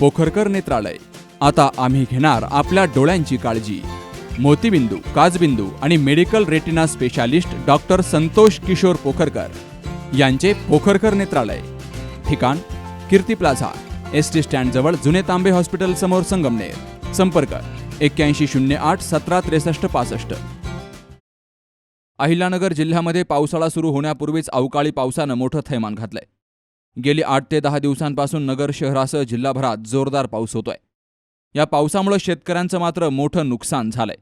पोखरकर नेत्रालय. आता आम्ही घेणार आपल्या डोळ्यांची काळजी. मोतीबिंदू काजबिंदू आणि medical retina specialist doctor Santosh Kishor Pokharkar यांचे पोखरकर नेत्रालय. ठिकाण कीर्ती प्लाझा एस टी स्टँडजवळ जुने तांबे हॉस्पिटल समोर संगमनेर. संपर्क एक्क्याऐंशी शून्य आठ सतरा त्रेसष्ट पासष्ट. अहिल्यानगर जिल्ह्यामध्ये पावसाळा सुरू होण्यापूर्वीच अवकाळी पावसानं मोठं थैमान घातलंय. गेली आठ ते दहा दिवसांपासून नगर शहरासह जिल्हाभरात जोरदार पाऊस होतोय. या पावसामुळे शेतकऱ्यांचं मात्र मोठं नुकसान झालंय.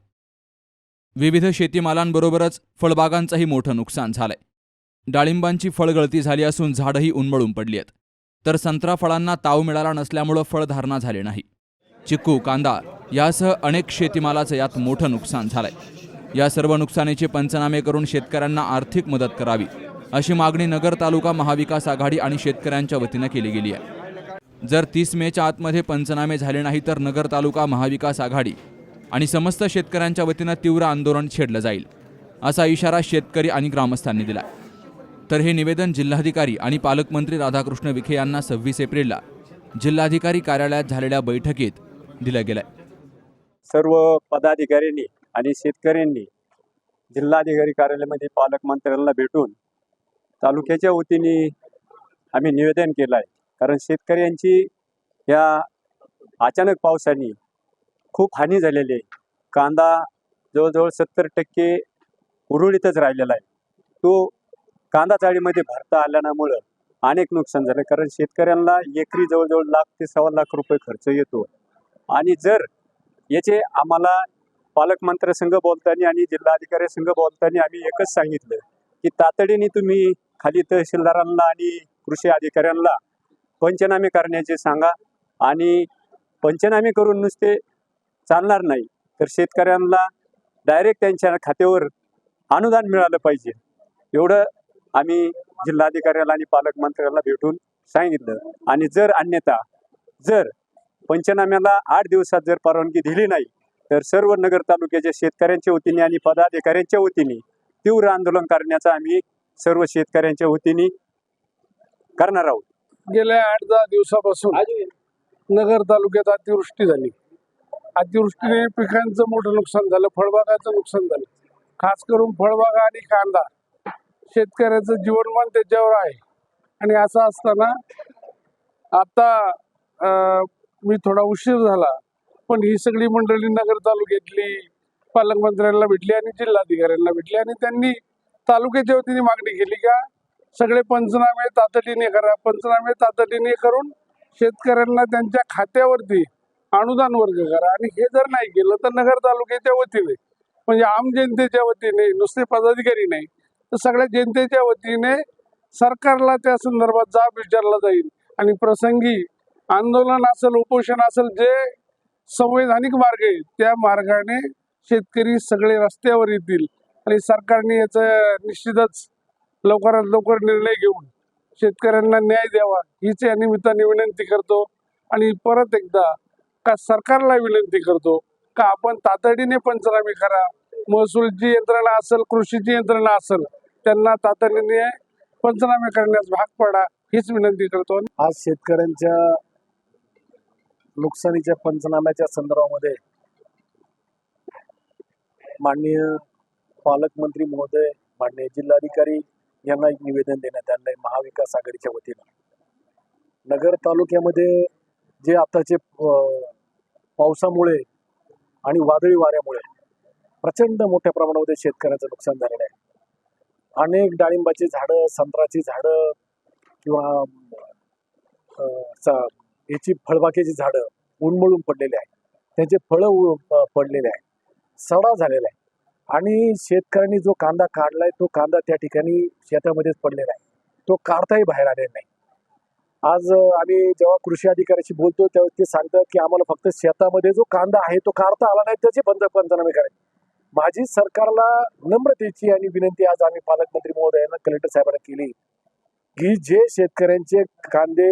विविध शेतीमालांबरोबरच फळबागांचंही मोठं नुकसान झालंय. डाळिंबांची फळगळती झाली असून झाडंही उन्मळून पडली आहेत तर संत्रा फळांना ताव मिळाला नसल्यामुळं फळधारणा झाली नाही. चिक्कू कांदा यासह अनेक शेतीमालाचं यात मोठं नुकसान झालंय. या सर्व नुकसानीचे पंचनामे करून शेतकऱ्यांना आर्थिक मदत करावी. अशी मागणी नगर तालुका महाविकास आघाडी आणि शेतकऱ्यांच्या वतीनं केली गेली आहे. जर तीस मेच्या आतमध्ये पंचनामे झाले नाही तर नगर तालुका महाविकास आघाडी आणि समस्त शेतकऱ्यांच्या वतीनं तीव्र आंदोलन छेडलं जाईल असा इशारा शेतकरी आणि ग्रामस्थांनी दिला तर हे निवेदन जिल्हाधिकारी आणि पालकमंत्री राधाकृष्ण विखे यांना सव्वीस एप्रिलला जिल्हाधिकारी कार्यालयात झालेल्या बैठकीत दिलं गेलंय. सर्व पदाधिकाऱ्यांनी आणि शेतकऱ्यांनी जिल्हाधिकारी कार्यालयामध्ये पालकमंत्र्यांना भेटून तालुक्याच्या वतीने आम्ही निवेदन केलं आहे कारण शेतकऱ्यांची या अचानक पावसाने खूप हानी झालेली आहे. कांदा जवळजवळ सत्तर टक्के उरुळीतच राहिलेला आहे. तो कांदा चाळीमध्ये भरता आल्यामुळं अनेक नुकसान झालं. कारण शेतकऱ्यांना एकरी जवळजवळ लाख ते सव्वा लाख रुपये खर्च येतो. आणि जर याचे आम्हाला पालकमंत्र्यासंघ बोलताना आणि जिल्हाधिकारी संघ बोलताना आम्ही एकच सांगितलं की तातडीने तुम्ही खाली तहसीलदारांना आणि कृषी अधिकाऱ्यांना पंचनामे करण्याचे सांगा. आणि पंचनामे करून नुसते चालणार नाही तर शेतकऱ्यांना डायरेक्ट त्यांच्या खात्यावर अनुदान मिळालं पाहिजे. एवढं आम्ही जिल्हाधिकाऱ्याला आणि पालकमंत्र्याला भेटून सांगितलं. आणि जर अन्यथा जर पंचनाम्याला आठ दिवसात जर परवानगी दिली नाही तर सर्व नगर तालुक्याच्या शेतकऱ्यांच्या वतीने आणि पदाधिकाऱ्यांच्या वतीने तीव्र आंदोलन करण्याचा आम्ही सर्व शेतकऱ्यांच्या वतीने करणार आहोत. गेल्या आठ दहा दिवसापासून नगर तालुक्यात अतिवृष्टी झाली. अतिवृष्टीने पिकांचं मोठं नुकसान झालं फळबागाचं नुकसान झालं. खास करून फळबागा आणि कांदा. शेतकऱ्याचं जीवनमान त्याच्यावर आहे. आणि असं असताना आता अं, मी थोडा उशीर झाला पण ही सगळी मंडळी नगर तालुक्यातली पालकमंत्र्यांना भेटली आणि जिल्हाधिकाऱ्यांना भेटली आणि त्यांनी तालुक्याच्या वतीने मागणी केली का सगळे पंचनामे तातडीने करा पंचनामे तातडीने करून शेतकऱ्यांना त्यांच्या खात्यावरती अनुदान वर्ग करा. आणि हे जर नाही केलं तर नगर तालुक्याच्या वतीने म्हणजे आम जनतेच्या वतीने नुसते पदाधिकारी नाही तर सगळ्या जनतेच्या वतीने सरकारला त्या संदर्भात जाब विचारला जाईल. आणि प्रसंगी आंदोलन असेल उपोषण असेल जे संवैधानिक मार्ग आहे त्या मार्गाने शेतकरी सगळे रस्त्यावर येतील आणि सरकारने याचं निश्चितच लवकरात लवकर निर्णय घेऊन शेतकऱ्यांना न्याय द्यावा हीच या निमित्ताने विनंती करतो. आणि परत एकदा का सरकारला विनंती करतो का आपण तातडीने पंचनामे करा. महसूलची यंत्रणा असेल कृषीची यंत्रणा असेल त्यांना तातडीने पंचनामे करण्यास भाग पडा हीच विनंती करतो. आज शेतकऱ्यांच्या नुकसानीच्या पंचनाम्याच्या संदर्भामध्ये माननीय पालकमंत्री महोदय माननीय जिल्हाधिकारी यांना एक निवेदन देण्यात आलं आहे महाविकास आघाडीच्या वतीनं. नगर तालुक्यामध्ये जे आताचे पावसामुळे आणि वादळी वाऱ्यामुळे प्रचंड मोठ्या प्रमाणामध्ये शेतकऱ्याचं नुकसान झालेलं आहे. अनेक डाळिंबाची झाडं संत्र्याची झाडं किंवा अं, चा- याची फळबागेची झाडं उन्मळून पडलेली आहेत. त्याचे फळं उ- पडलेले आहेत. सडा झालेला आहे. आणि शेतकऱ्यांनी जो कांदा काढलाय तो कांदा त्या ठिकाणी शेतामध्येच पडलेला आहे. तो काढताही बाहेर आलेला नाही. आज आम्ही जेव्हा कृषी अधिकाऱ्याशी बोलतो तेव्हा ते सांगतात की आम्हाला फक्त शेतामध्ये जो कांदा आहे तो काढता आला नाही त्याचे बंद पंचनामे करायचे. माझी सरकारला नम्रतेची आणि विनंती आज आम्ही पालकमंत्री महोदयांना कलेक्टर साहेबांना केली. की जे शेतकऱ्यांचे कांदे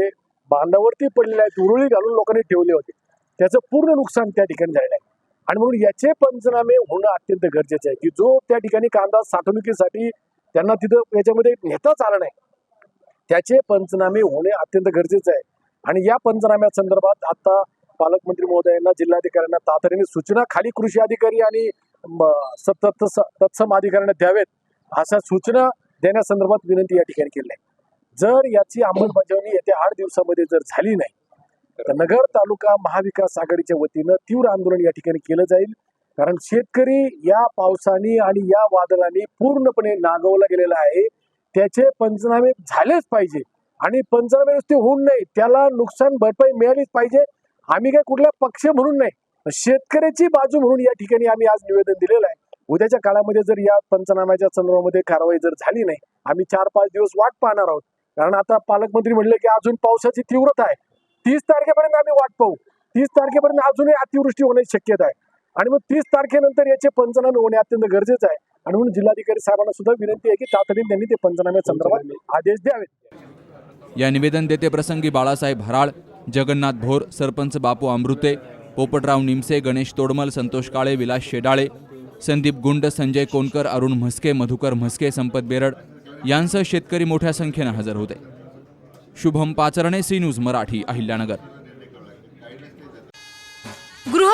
बांधावरती पडलेले आहेत उरुळी घालून लोकांनी ठेवले होते त्याचं पूर्ण नुकसान त्या ठिकाणी झालेलं आहे. आणि म्हणून याचे पंचनामे होणं अत्यंत गरजेचं आहे की जो त्या ठिकाणी कांदा साठवणुकीसाठी त्यांना तिथं याच्यामध्ये नेताच आला नाही. त्याचे पंचनामे होणे अत्यंत गरजेचं आहे. आणि या पंचनाम्या संदर्भात आता पालकमंत्री महोदयांना जिल्हाधिकाऱ्यांना तातडीने सूचना खाली कृषी अधिकारी आणि स- तत्सम अधिकाऱ्यांना द्यावेत अशा सूचना देण्यासंदर्भात विनंती या ठिकाणी केली आहे जर याची अंमलबजावणी येत्या आठ दिवसामध्ये जर झाली नाही तर नगर तालुका महाविकास आघाडीच्या वतीनं तीव्र आंदोलन या ठिकाणी केलं जाईल. कारण शेतकरी या पावसाने आणि या वादळाने पूर्णपणे नागवला गेलेला आहे. त्याचे पंचनामे झालेच पाहिजे. आणि पंचनामे नुसते होऊन नाही त्याला नुकसान भरपाई मिळालीच पाहिजे. आम्ही काय कुठला पक्ष म्हणून नाही शेतकऱ्याची बाजू म्हणून या ठिकाणी आम्ही आज निवेदन दिलेलं आहे. उद्याच्या काळामध्ये जर या पंचनाम्याच्या संदर्भामध्ये कारवाई जर झाली नाही आम्ही चार पाच दिवस वाट पाहणार आहोत. कारण आता पालकमंत्री म्हणले की अजून पावसाची तीव्रता आहे. तीस तारखेपर्यंत आम्ही वाट पाहू. तीस तारखेपर्यंत अजूनही अतिवृष्टी होण्याची शक्यता आहे. आणि मग तीस तारखेनंतर याचे पंचनामे होणे अत्यंत गरजेचं आहे. आणि म्हणून जिल्हाधिकारी साहेबांना सुद्धा विनंती आहे की तातडीने त्यांनी ते पंचनामे संदर्भात आदेश द्यावेत. या निवेदन देते प्रसंगी बाळासाहेब हराळ जगन्नाथ भोर सरपंच बापू अमृते पोपटराव निमसे गणेश तोडमल संतोष काळे विलास शेडाळे संदीप गुंड संजय कोनकर अरुण म्हस्के मधुकर म्हस्के संपत बेरड यांसह शेतकरी मोठ्या संख्येनं हजर होते. Shubham Pacharne C news Marathi Ahilyanagar.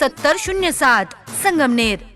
सत्तर शून्य सात संगमनेर.